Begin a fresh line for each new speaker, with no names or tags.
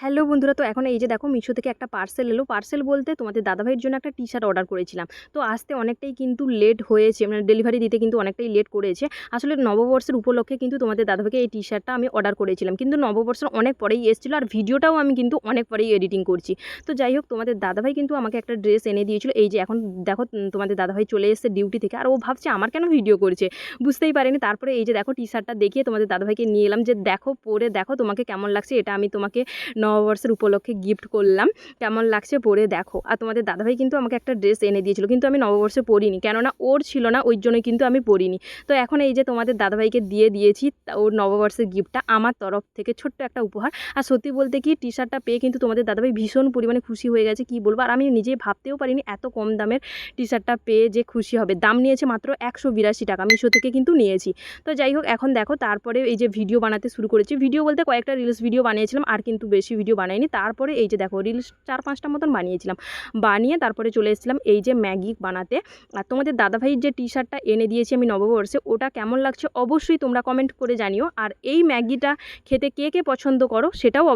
Hello বন্ধুরা, তো এখন এই যে দেখো মিশো থেকে একটা পার্সেল এলো। পার্সেল বলতে তোমাদের দাদাভাইয়ের জন্য একটা টি শার্ট অর্ডার করেছিলাম। তো আসতে অনেকটাই কিন্তু লেট হয়েছে মানে ডেলিভারি দিতে কিন্তু অনেকটাই লেট করেছে। আসলে নববর্ষের উপলক্ষে কিন্তু তোমাদের দাদাভাইকে এই টি শার্টটা আমি অর্ডার করেছিলাম। কিন্তু নববর্ষের অনেক পরেই এসেছিল আর ভিডিওটাও আমি কিন্তু অনেক পরেই এডিটিং করছি। তো যাই হোক, তোমাদের দাদাভাই কিন্তু আমাকে একটা ড্রেস এনে দিয়েছিল। এই যে এখন দেখো তোমাদের দাদাভাই চলে এসেছে ডিউটি থেকে। আর ও ভাবছে, আমার কেন ভিডিও করছে? বুঝতেই পারেনি। তারপরে এই যে দেখো টি শার্টটা দেখিয়ে তোমাদের দাদাভাইকে নিয়ে এলাম যে, দেখো, পরে দেখো তোমাকে কেমন লাগছে। এটা আমি তোমাকে নববর্ষের উপলক্ষে গিফট করলাম। কেমন লাগছে পরে দেখো। আর তোমাদের দাদাভাই কিন্তু আমাকে একটা ড্রেস এনে দিয়েছিল, কিন্তু আমি নববর্ষে পরিনি কেননা ওর ছিল না, ওই জন্যই কিন্তু আমি পরিনি তো এখন এই যে তোমাদের দাদাভাইকে দিয়ে দিয়েছি ওর নববর্ষের গিফটটা আমার তরফ থেকে ছোট্ট একটা উপহার। আর সত্যি বলতে কি টি শার্টটা পেয়ে কিন্তু তোমাদের দাদাভাই ভীষণ পরিমাণে খুশি হয়ে গেছে, কি বলব? আর আমি নিজেই ভাবতেও পারিনি এত কম দামের টি শার্টটা পেয়ে যে খুশি হবে। দাম নিয়েছে মাত্র একশো বিরাশি টাকা, মিশো থেকে কিন্তু নিয়েছি। তো যাই হোক, এখন দেখো, তারপরে এই যে ভিডিও বানাতে শুরু করেছি। ভিডিও বলতে কয়েকটা রিলস ভিডিও বানিয়েছিলাম, আর কিন্তু বেশি ভিডিও বানাইনি। তারপরে এই যে দেখো রিলস চার পাঁচটা মতন বানিয়েছিলাম। বানিয়ে তারপরে চলে এসেছিলাম এই যে ম্যাগি বানাতে। আর তোমাদের দাদাভাইয়ের যে টি শার্টটা এনে দিয়েছি আমি নববর্ষে, ওটা কেমন লাগছে অবশ্যই তোমরা কমেন্ট করে জানিও। আর এই ম্যাগিটা খেতে কে কে পছন্দ করো, সেটাও